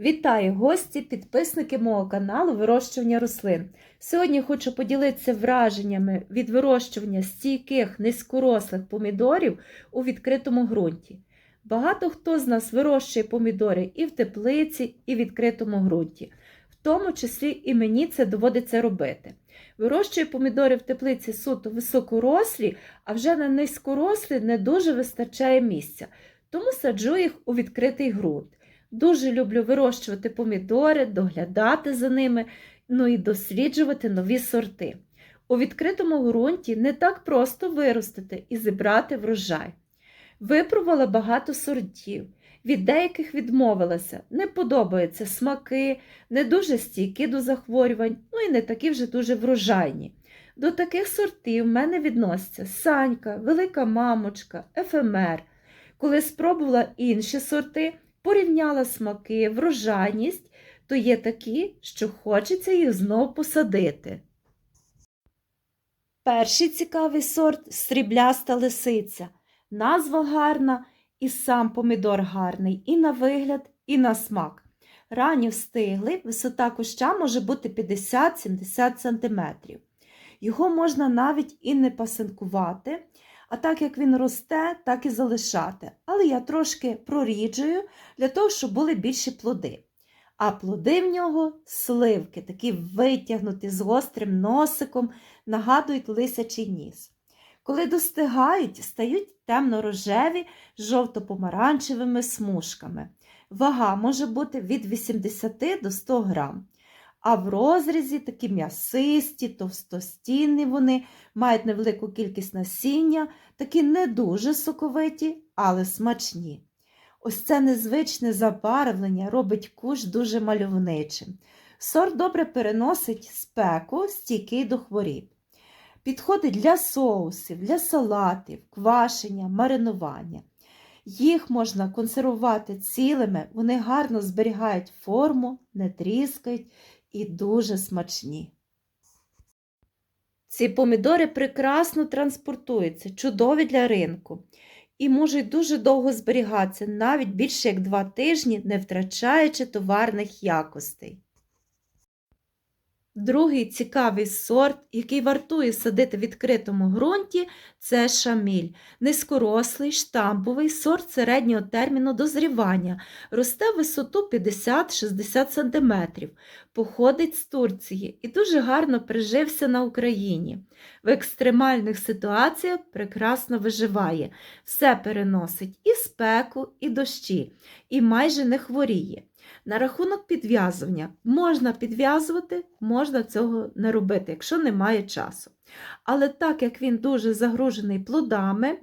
Вітаю гості, підписники мого каналу Вирощування рослин. Сьогодні хочу поділитися враженнями від вирощування стійких низькорослих помідорів у відкритому ґрунті. Багато хто з нас вирощує помідори і в теплиці, і в відкритому ґрунті. В тому числі і мені це доводиться робити. Вирощую помідори в теплиці суто високорослі, а вже на низькорослі не дуже вистачає місця, тому саджу їх у відкритий ґрунт. Дуже люблю вирощувати помідори, доглядати за ними, ну і досліджувати нові сорти. У відкритому ґрунті не так просто виростити і зібрати врожай. Випробувала багато сортів, від деяких відмовилася, не подобаються смаки, не дуже стійкі до захворювань, ну і не такі вже дуже врожайні. До таких сортів в мене відносяться санька, велика мамочка, ефемер. Коли спробувала інші сорти, порівняла смаки, врожайність, то є такі, що хочеться їх знов посадити. Перший цікавий сорт срібляста лисиця. Назва гарна, і сам помідор гарний, і на вигляд, і на смак. Ранні встигли, висота куща може бути 50-70 см. Його можна навіть і не пасинкувати, а так як він росте, так і залишати. Але я трошки проріджую для того, щоб були більші плоди. А плоди в нього сливки, такі витягнуті з гострим носиком, нагадують лисячий ніс. Коли достигають, стають темно-рожеві з жовто-помаранчевими смужками. Вага може бути від 80 до 100 грам. А в розрізі такі м'ясисті, товстостінні вони, мають невелику кількість насіння, такі не дуже соковиті, але смачні. Ось це незвичне забарвлення робить куш дуже мальовничим. Сорт добре переносить спеку, стійкий до хворіб. Підходить для соусів, для салатів, квашення, маринування. Їх можна консервувати цілими, вони гарно зберігають форму, не тріскають і дуже смачні. Ці помідори прекрасно транспортуються, чудові для ринку і можуть дуже довго зберігатися, навіть більше як два тижні, не втрачаючи товарних якостей. Другий цікавий сорт, який вартує садити в відкритому ґрунті, це шаміль. Низькорослий, штамповий сорт середнього терміну дозрівання, росте в висоту 50-60 см, походить з Турції і дуже гарно прижився на Україні. В екстремальних ситуаціях прекрасно виживає, все переносить і спеку, і дощі, і майже не хворіє. На рахунок підв'язування можна підв'язувати, можна цього не робити, якщо немає часу. Але так як він дуже загружений плодами,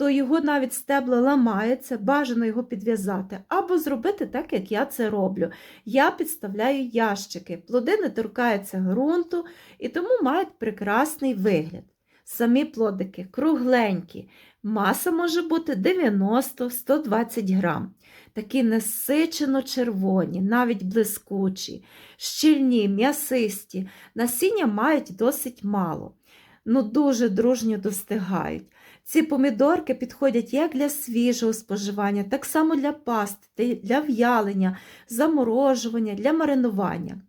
то його навіть стебла ламається, бажано його підв'язати, або зробити так, як я це роблю. Я підставляю ящики, плоди не торкаються ґрунту і тому мають прекрасний вигляд. Самі плодики кругленькі, маса може бути 90-120 грам. Такі насичено червоні, навіть блискучі, щільні, м'ясисті, насіння мають досить мало, ну дуже дружньо достигають. Ці помідорки підходять як для свіжого споживання, так само для пасти, для в'ялення, заморожування, для маринування.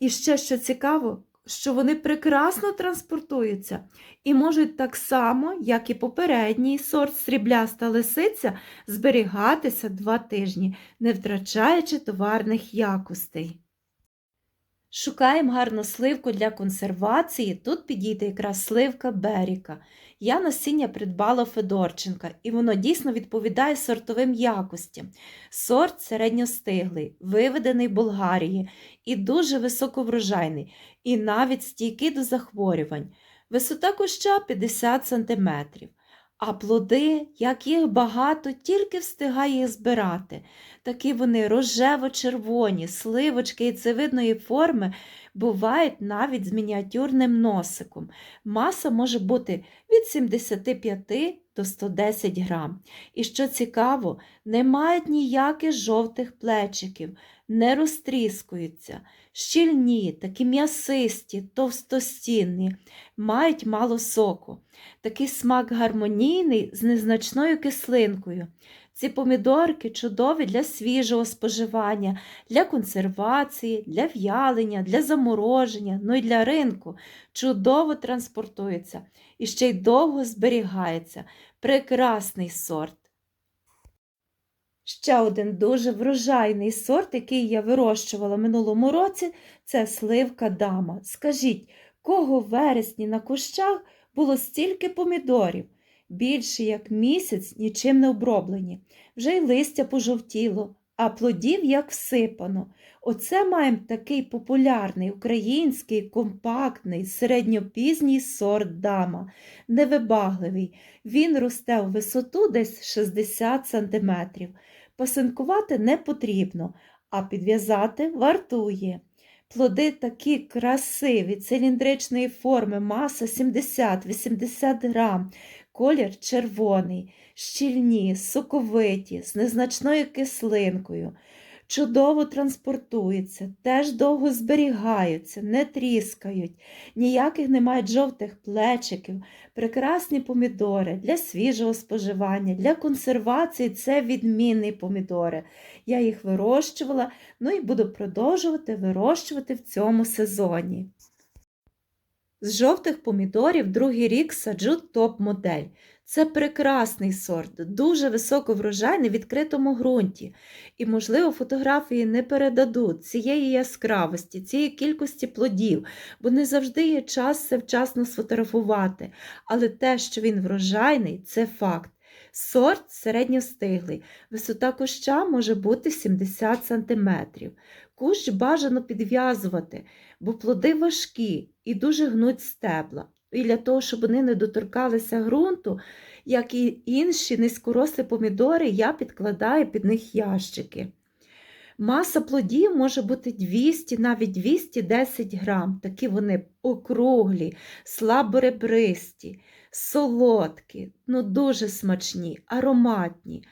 І ще що цікаво, що вони прекрасно транспортуються і можуть так само, як і попередній сорт срібляста лисиця, зберігатися два тижні, не втрачаючи товарних якостей. Шукаємо гарну сливку для консервації. Тут підійде якраз сливка Беріка. Я насіння придбала Федорченка, і воно дійсно відповідає сортовим якостям. Сорт середньостиглий, виведений в Болгарії і дуже високоврожайний, і навіть стійкий до захворювань. Висота куща 50 см. А плоди, як їх багато, тільки встигає збирати. Такі вони рожево-червоні, сливочки яйцевидної форми бувають навіть з мініатюрним носиком. Маса може бути від 75 до 110 грам. І що цікаво, не мають ніяких жовтих плечиків, не розтріскуються, щільні, такі м'ясисті, товстостінні, мають мало соку. Такий смак гармонійний з незначною кислинкою. Ці помідорки чудові для свіжого споживання, для консервації, для в'ялення, для замороження, ну і для ринку. Чудово транспортується і ще й довго зберігається. Прекрасний сорт. Ще один дуже врожайний сорт, який я вирощувала минулому році, це сливка дама. Скажіть, кого в вересні на кущах було стільки помідорів? Більше як місяць нічим не оброблені. Вже й листя пожовтіло, а плодів як всипано. Оце маємо такий популярний український компактний середньопізній сорт дама, невибагливий. Він росте в висоту десь 60 см. Пасинкувати не потрібно, а підв'язати вартує. Плоди такі красиві, циліндричної форми, маса 70-80 грам, колір червоний, щільні, соковиті, з незначною кислинкою. Чудово транспортуються, теж довго зберігаються, не тріскають, ніяких не мають жовтих плечиків, прекрасні помідори для свіжого споживання, для консервації це відмінні помідори. Я їх вирощувала, ну і буду продовжувати вирощувати в цьому сезоні. З жовтих помідорів другий рік саджу топ-модель. Це прекрасний сорт, дуже високоврожайний в відкритому ґрунті. І, можливо, фотографії не передадуть цієї яскравості, цієї кількості плодів, бо не завжди є час це вчасно сфотографувати. Але те, що він врожайний, це факт. Сорт середньостиглий, висота куща може бути 70 см. Кущ бажано підв'язувати, бо плоди важкі і дуже гнуть стебла. І для того, щоб вони не доторкалися ґрунту, як і інші низькорослі помідори, я підкладаю під них ящики. Маса плодів може бути 200, навіть 210 грам. Такі вони округлі, слаборебристі, солодкі, ну дуже смачні, ароматні.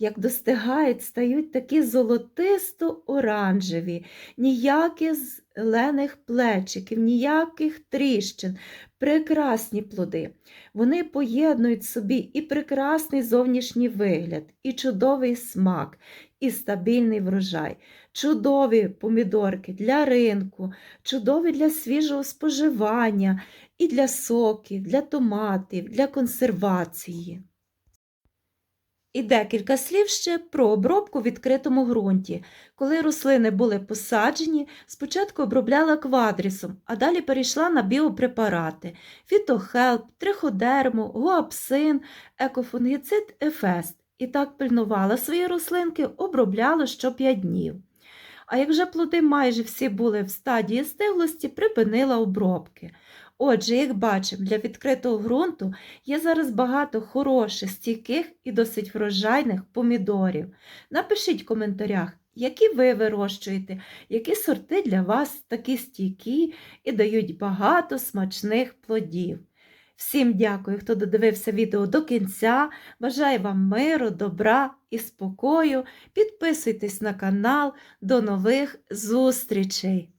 Як достигають, стають такі золотисто-оранжеві, ніяких зелених плечиків, ніяких тріщин, прекрасні плоди. Вони поєднують собі і прекрасний зовнішній вигляд, і чудовий смак, і стабільний врожай, чудові помідорки для ринку, чудові для свіжого споживання, і для соків, для томатів, для консервації. І декілька слів ще про обробку в відкритому ґрунті. Коли рослини були посаджені, спочатку обробляла квадрісом, а далі перейшла на біопрепарати фітохелп, триходерму, гуапсин, екофунгіцид, ефест. І так пильнувала свої рослинки, обробляла що 5 днів. А як вже плоди майже всі були в стадії стиглості, припинила обробки. Отже, як бачимо, для відкритого ґрунту є зараз багато хороших, стійких і досить врожайних помідорів. Напишіть в коментарях, які ви вирощуєте, які сорти для вас такі стійкі і дають багато смачних плодів. Всім дякую, хто додивився відео до кінця. Бажаю вам миру, добра і спокою. Підписуйтесь на канал. До нових зустрічей!